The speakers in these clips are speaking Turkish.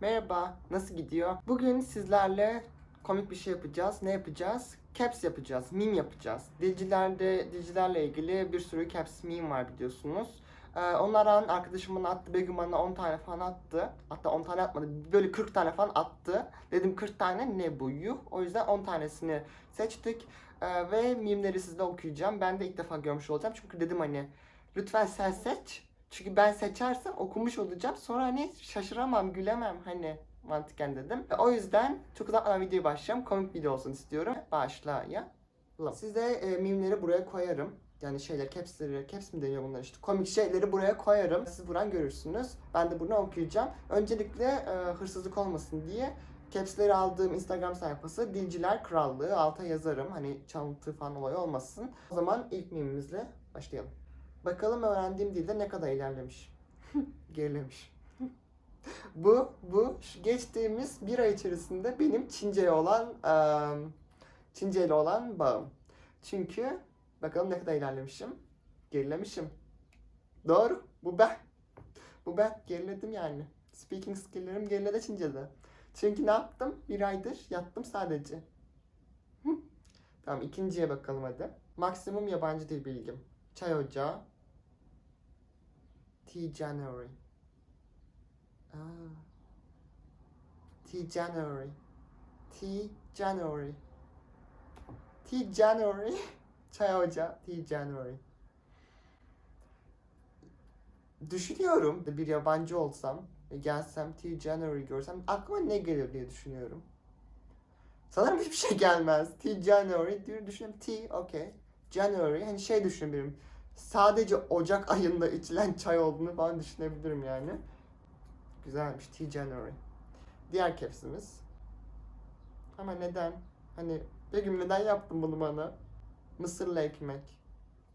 Merhaba, nasıl gidiyor? Bugün sizlerle komik bir şey yapacağız. Ne yapacağız? Caps yapacağız, meme yapacağız. Dilcilerde, dilcilerle ilgili bir sürü caps meme var biliyorsunuz. Ee, onlardan arkadaşım attı, Begüm bana 10 tane falan attı. Hatta 10 tane atmadı, böyle 40 tane falan attı. Dedim 40 tane ne bu yuh? O yüzden 10 tanesini seçtik. Ee, ve meme'leri sizle okuyacağım. Ben de ilk defa görmüş olacağım. Çünkü dedim hani lütfen sen seç. Çünkü ben seçersem okumuş olacağım. Sonra hani şaşıramam, gülemem hani mantıken dedim. Ve o yüzden çok uzatmadan videoya başlayacağım. Komik video olsun istiyorum. Başlayalım. Size e, mimleri buraya koyarım. Yani şeyler, capsleri, caps mi deniyor bunlar işte. Komik şeyleri buraya koyarım. Siz buradan görürsünüz. Ben de bunu okuyacağım. Öncelikle e, hırsızlık olmasın diye capsleri aldığım Instagram sayfası Dilciler Krallığı. Alta yazarım. Hani çalıntı falan olay olmasın. O zaman ilk mimimizle başlayalım. Bakalım öğrendiğim dilde ne kadar ilerlemiş. Gerilemiş. bu, bu geçtiğimiz bir ay içerisinde benim Çince'ye olan, eee Çince ile olan bağım. Çünkü bakalım ne kadar ilerlemişim. Gerilemişim. Doğru. Bu ben. Bu ben. Geriledim yani. Speaking skill'lerim geriledi Çince'de. Çünkü ne yaptım? Bir aydır yattım sadece. Hı. tamam ikinciye bakalım hadi. Maksimum yabancı dil bilgim. Çay ocağı. T January. Aa. T January. T January. T January. Çay ocağı. T January. Düşünüyorum bir yabancı olsam ve gelsem T January görsem aklıma ne gelir diye düşünüyorum. Sanırım hiçbir şey gelmez. T January diye düşünüyorum. T okay. January hani şey düşünebilirim. Sadece Ocak ayında içilen çay olduğunu falan düşünebilirim yani. Güzelmiş T January. Diğer capsimiz. Ama neden? Hani Begüm neden yaptın bunu bana? Mısırlı ekmek.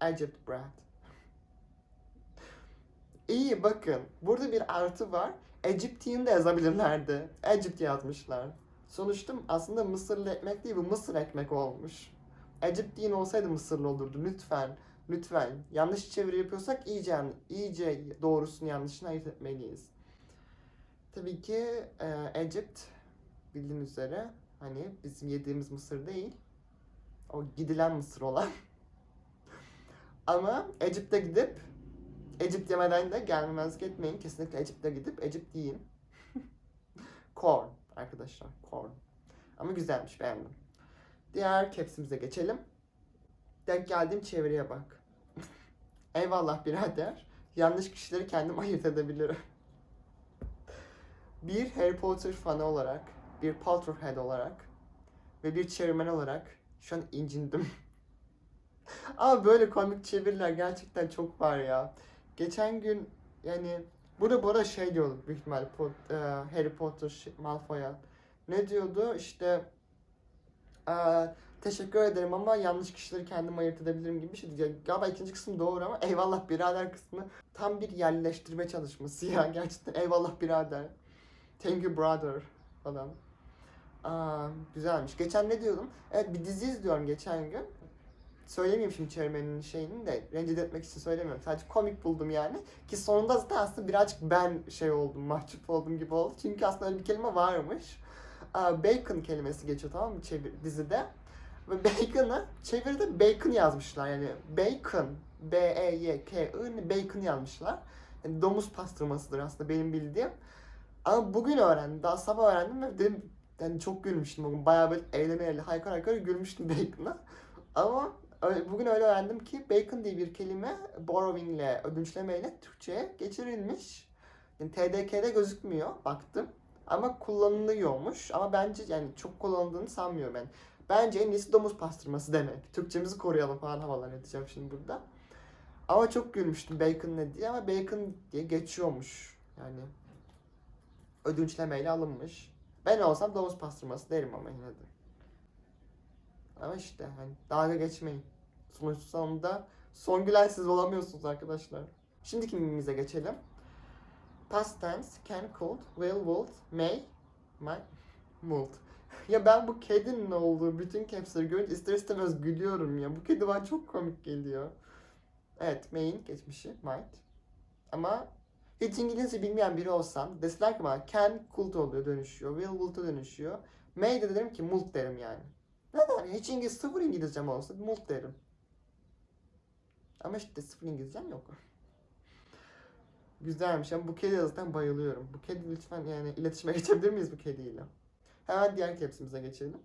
Egypt bread. İyi bakın. Burada bir artı var. Egyptian de yazabilirlerdi. Egypt yazmışlar. Sonuçta aslında Mısırlı ekmek değil bu Mısır ekmek olmuş. Egyptian olsaydı Mısırlı olurdu lütfen. Lütfen. Yanlış çeviri yapıyorsak iyice iyice doğrusunu yanlışını ayırt etmeliyiz. Tabii ki e, Egypt bildiğiniz üzere hani bizim yediğimiz mısır değil. O gidilen mısır olan. Ama Egypt'e gidip Egypt yemeden de gelmemezlik etmeyin. Kesinlikle Egypt'e gidip Egypt yiyin. corn arkadaşlar. Corn. Ama güzelmiş beğendim. Diğer capsimize geçelim. Denk geldiğim çeviriye bak. Eyvallah birader. Yanlış kişileri kendim ayırt edebilirim. Bir Harry Potter fanı olarak, bir Potterhead olarak ve bir çevirmen olarak şu an incindim. Ama böyle komik çeviriler gerçekten çok var ya. Geçen gün yani burada bu arada şey diyordu büyük ihtimalle Pot- e, Harry Potter Malfoy'a. Ne diyordu işte e, teşekkür ederim ama yanlış kişileri kendim ayırt edebilirim gibi bir şey. Yani Galiba ikinci kısım doğru ama eyvallah birader kısmı tam bir yerleştirme çalışması ya. Gerçekten eyvallah birader. Thank you brother falan. Aa, güzelmiş. Geçen ne diyordum? Evet bir dizi izliyorum geçen gün. Söylemeyeyim şimdi çevirmenin şeyini de rencide etmek için söylemiyorum. Sadece komik buldum yani. Ki sonunda zaten aslında birazcık ben şey oldum, mahcup oldum gibi oldu. Çünkü aslında öyle bir kelime varmış. Bacon kelimesi geçiyor tamam mı çevir, dizide. Ve bacon'ı çeviride bacon yazmışlar yani. Bacon, B-E-Y-K-I, bacon yazmışlar. Yani domuz pastırmasıdır aslında benim bildiğim. Ama bugün öğrendim. Daha sabah öğrendim ve dedim yani çok gülmüştüm bugün. Bayağı böyle eğlene eğlene haykır haykır gülmüştüm bacon'a. Ama öyle- bugün öyle öğrendim ki bacon diye bir kelime borrowing ile ödünçlemeyle Türkçe'ye geçirilmiş. Yani TDK'de gözükmüyor baktım. Ama kullanılıyormuş. Ama bence yani çok kullanıldığını sanmıyorum ben. Bence en iyisi domuz pastırması demek. Türkçemizi koruyalım falan havalar edeceğim şimdi burada. Ama çok gülmüştüm bacon ne diye ama bacon diye geçiyormuş. Yani ödünçlemeyle alınmış. Ben olsam domuz pastırması derim ama yine de. Ama işte hani dalga geçmeyin. Sonuç sonunda son gülen siz olamıyorsunuz arkadaşlar. Şimdiki mimimize geçelim. Past tense, can, could, will, would, may, might, would. Ya ben bu kedinin olduğu bütün caps'leri görünce ister istemez gülüyorum ya. Bu kedi bana çok komik geliyor. Evet, may'in geçmişi, might. Ama Hiç İngilizce bilmeyen biri olsam deseler ki bana can kult oluyor dönüşüyor. Will wilt'a dönüşüyor. May de derim ki mult derim yani. Neden? Hiç İngiliz sıfır İngilizcem olsa mult derim. Ama işte sıfır İngilizcem yok. Güzelmiş ama bu kedi yazıdan bayılıyorum. Bu kedi lütfen yani iletişime geçebilir miyiz bu kediyle? Hemen diğer capsimize geçelim.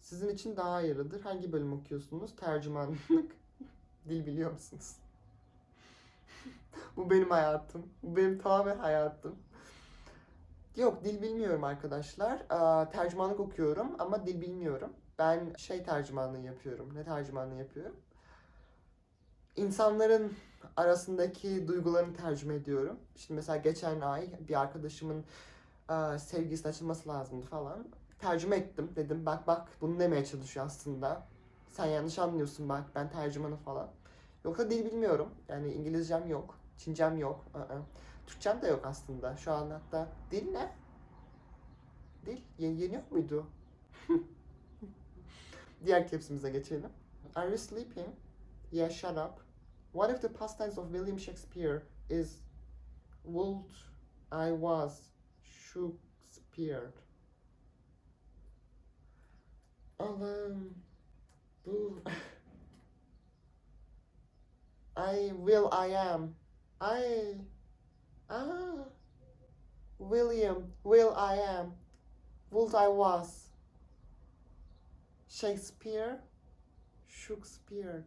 Sizin için daha hayırlıdır. Hangi bölüm okuyorsunuz? Tercümanlık. Dil biliyor musunuz? bu benim hayatım. Bu benim tamamen hayatım. Yok dil bilmiyorum arkadaşlar. Aa, tercümanlık okuyorum ama dil bilmiyorum. Ben şey tercümanlığı yapıyorum. Ne tercümanlığı yapıyorum? İnsanların arasındaki duygularını tercüme ediyorum. Şimdi mesela geçen ay bir arkadaşımın sevgisine açılması lazımdı falan. Tercüme ettim. Dedim bak bak bunu demeye çalışıyor aslında. Sen yanlış anlıyorsun bak ben tercümanı falan. Yoksa dil bilmiyorum. Yani İngilizcem yok. Çincem yok. ı-ı. Türkçem de yok aslında. Şu an hatta dil ne? Dil yeni, yeni yok muydu? Diğer capsimize geçelim. Are you sleeping? Yeah, shut up. What if the past tense of William Shakespeare is would I was Shakespeare? Allah'ım. Bu... I will I am. I Ah William will I am. Would I was Shakespeare Shakespeare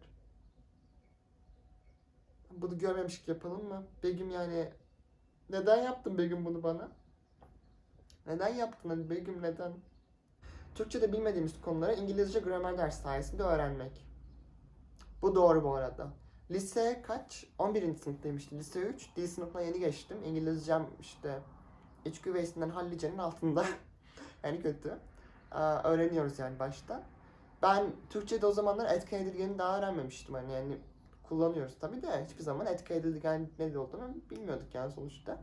Bunu görmemişlik yapalım mı? Begüm yani neden yaptın Begüm bunu bana? Neden yaptın hani Begüm neden? Türkçe'de bilmediğimiz konuları İngilizce gramer dersi sayesinde öğrenmek. Bu doğru bu arada. Lise kaç? 11. sınıftaymıştı. Lise 3. Dil sınıfına yeni geçtim. İngilizcem işte iç güveysinden hallicenin altında. yani kötü. Aa, öğreniyoruz yani başta. Ben Türkçe'de o zamanlar etki edilgeni daha öğrenmemiştim. Hani yani kullanıyoruz tabii de hiçbir zaman etki edilgen ne olduğunu bilmiyorduk yani sonuçta.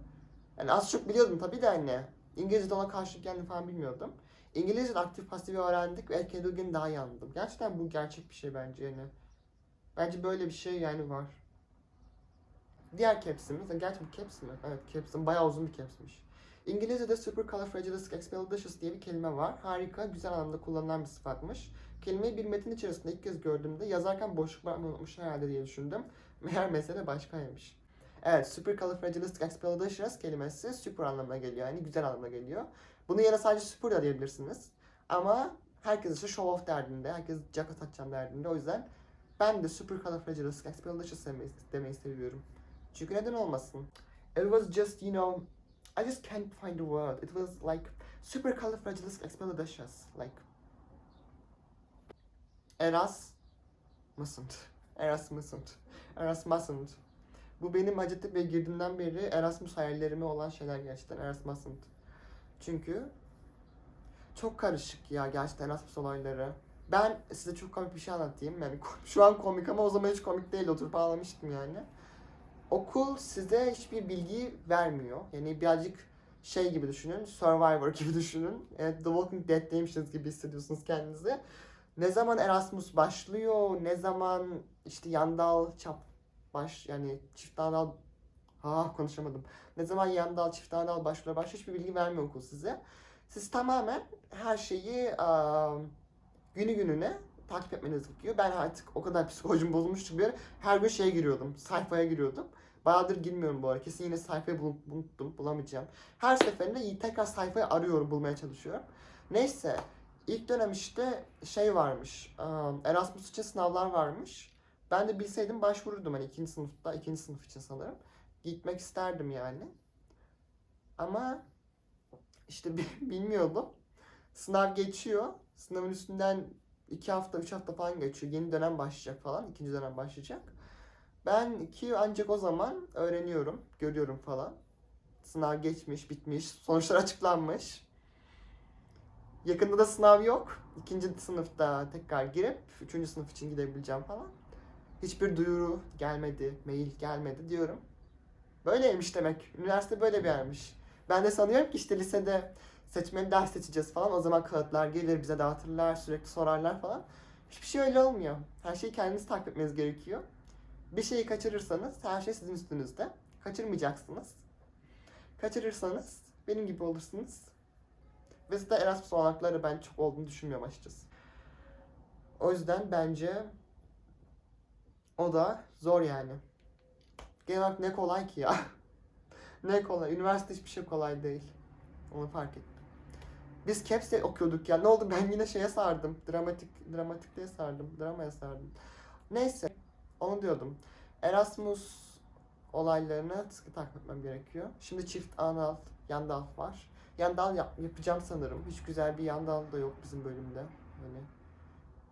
Yani az çok biliyordum tabii de hani İngilizce'de ona karşılık geldiğini falan bilmiyordum. İngilizce'de aktif pasifi öğrendik ve etki edilgeni daha iyi anladım. Gerçekten bu gerçek bir şey bence yani. Bence böyle bir şey yani var. Diğer caps'imiz, gerçi bu caps mi? Evet caps'im bayağı uzun bir caps'miş. İngilizce'de supercalifragilisticexpialidocious diye bir kelime var. Harika, güzel anlamda kullanılan bir sıfatmış. Kelimeyi bir metin içerisinde ilk kez gördüğümde yazarken boşluk bırakmayı unutmuş herhalde diye düşündüm. Meğer mesele başkaymış. Evet, supercalifragilisticexpialidocious kelimesi super anlamına geliyor. Yani güzel anlamına geliyor. Bunu yine sadece super da diyebilirsiniz. Ama herkes işte show off derdinde, herkes caka atacağım derdinde. O yüzden ben de supercalifragilisticexpialidocious demeyi, demeyi seviyorum. Çünkü neden olmasın? It was just, you know, I just can't find the word. It was like supercalifragilisticexpialidocious. Like Eras mısın't? Erasmus'unt. Erasmus'unt. Bu benim Hacettepe'ye girdiğimden beri Erasmus hayallerime olan şeyler gerçekten Erasmus'unt. Çünkü çok karışık ya gerçekten Erasmus olayları. Ben size çok komik bir şey anlatayım. Yani şu an komik ama o zaman hiç komik değil. Oturup ağlamıştım yani. Okul size hiçbir bilgi vermiyor. Yani birazcık şey gibi düşünün. Survivor gibi düşünün. Evet, The Walking Dead'deymişsiniz gibi hissediyorsunuz kendinizi. Ne zaman Erasmus başlıyor, ne zaman işte yandal çap baş yani çift dal ha konuşamadım. Ne zaman yandal çift dal başlıyor başlıyor hiçbir bilgi vermiyor okul size. Siz tamamen her şeyi aa, günü gününe takip etmeniz gerekiyor. Ben artık o kadar psikolojim bozulmuştu bir ara her gün şeye giriyordum, sayfaya giriyordum. Bayağıdır girmiyorum bu ara. Kesin yine sayfayı bul- unuttum, bulamayacağım. Her seferinde tekrar sayfayı arıyorum, bulmaya çalışıyorum. Neyse, ilk dönem işte şey varmış, Erasmus için sınavlar varmış. Ben de bilseydim başvururdum hani ikinci sınıfta, ikinci sınıf için sanırım. Gitmek isterdim yani. Ama işte bi- bilmiyordum. Sınav geçiyor. Sınavın üstünden iki hafta, üç hafta falan geçiyor. Yeni dönem başlayacak falan. ikinci dönem başlayacak. Ben ki ancak o zaman öğreniyorum, görüyorum falan. Sınav geçmiş, bitmiş, sonuçlar açıklanmış. Yakında da sınav yok. İkinci sınıfta tekrar girip üçüncü sınıf için gidebileceğim falan. Hiçbir duyuru gelmedi, mail gelmedi diyorum. Böyleymiş demek. Üniversite böyle bir yermiş. Ben de sanıyorum ki işte lisede seçmeli ders seçeceğiz falan. O zaman kağıtlar gelir bize dağıtırlar, sürekli sorarlar falan. Hiçbir şey öyle olmuyor. Her şeyi kendiniz takip etmeniz gerekiyor. Bir şeyi kaçırırsanız her şey sizin üstünüzde. Kaçırmayacaksınız. Kaçırırsanız benim gibi olursunuz. Ve zaten Erasmus olanakları ben çok olduğunu düşünmüyorum açıkçası. O yüzden bence o da zor yani. Genel olarak ne kolay ki ya. ne kolay. Üniversite hiçbir şey kolay değil. Onu fark ettim. Biz Caps'te okuyorduk ya. Ne oldu ben yine şeye sardım. Dramatik dramatikliğe sardım. Dramaya sardım. Neyse. Onu diyordum. Erasmus olaylarını sıkı takip etmem gerekiyor. Şimdi çift anal, yandal var. Yandal yap- yapacağım sanırım. Hiç güzel bir yandal da yok bizim bölümde. Hani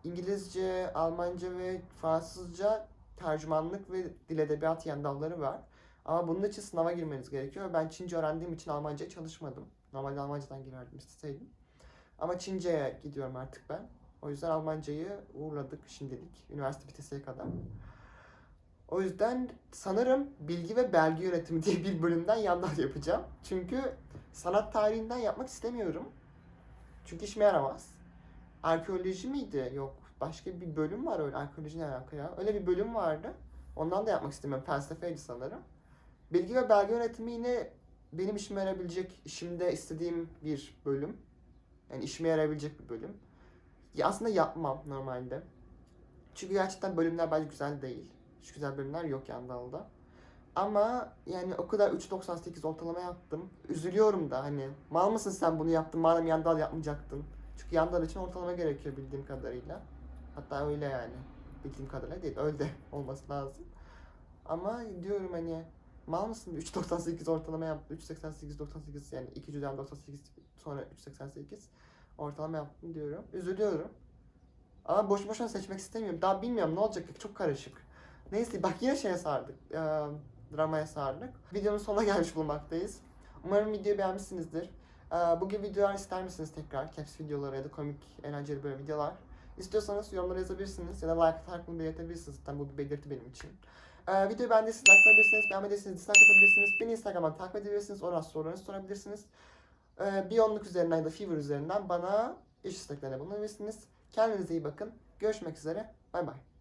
İngilizce, Almanca ve Fransızca tercümanlık ve dil edebiyat yandalları var. Ama bunun için sınava girmeniz gerekiyor. Ben Çince öğrendiğim için Almanca çalışmadım. Normalde Almancadan girerdim isteseydim. Ama Çince'ye gidiyorum artık ben. O yüzden Almancayı uğurladık şimdilik. Üniversite biteseye kadar. O yüzden sanırım bilgi ve belge yönetimi diye bir bölümden yandal yapacağım. Çünkü sanat tarihinden yapmak istemiyorum. Çünkü işime yaramaz. Arkeoloji miydi? Yok. Başka bir bölüm var öyle arkeolojiyle alakalı ya. Öyle bir bölüm vardı. Ondan da yapmak istemiyorum. Felsefeydi sanırım. Bilgi ve belge yönetimi yine benim işime yarayabilecek, işimde istediğim bir bölüm. Yani işime yarayabilecek bir bölüm. Ya aslında yapmam normalde. Çünkü gerçekten bölümler bence güzel değil. Hiç güzel bölümler yok yan dalda. Ama yani o kadar 3.98 ortalama yaptım. Üzülüyorum da hani mal mısın sen bunu yaptın madem yan dal yapmayacaktın. Çünkü yan dal için ortalama gerekiyor bildiğim kadarıyla. Hatta öyle yani. Bildiğim kadarıyla değil. Öyle olması lazım. Ama diyorum hani mal mısın 3.98 ortalama yaptı. 3.88 98 yani 2 cüzdan 98 sonra 3.88 ortalama yaptım diyorum. Üzülüyorum. Ama boş boşuna seçmek istemiyorum. Daha bilmiyorum ne olacak çok karışık. Neyse bak yine şeye sardık. Ee, dramaya sardık. Videonun sonuna gelmiş bulunmaktayız. Umarım videoyu beğenmişsinizdir. Ee, bu gibi videolar ister misiniz tekrar? Caps videoları ya da komik, eğlenceli böyle videolar. İstiyorsanız yorumlara yazabilirsiniz ya da like atarak bunu belirtebilirsiniz. Zaten bu bir belirti benim için. Ee, videoyu beğendiyseniz like atabilirsiniz, beğenmediyseniz dislike atabilirsiniz. Beni Instagram'dan takip edebilirsiniz, oradan sorularınızı sorabilirsiniz. Ee, Biyonluk üzerinden ya da Fever üzerinden bana iş isteklerine bulunabilirsiniz. Kendinize iyi bakın. Görüşmek üzere. Bay bay.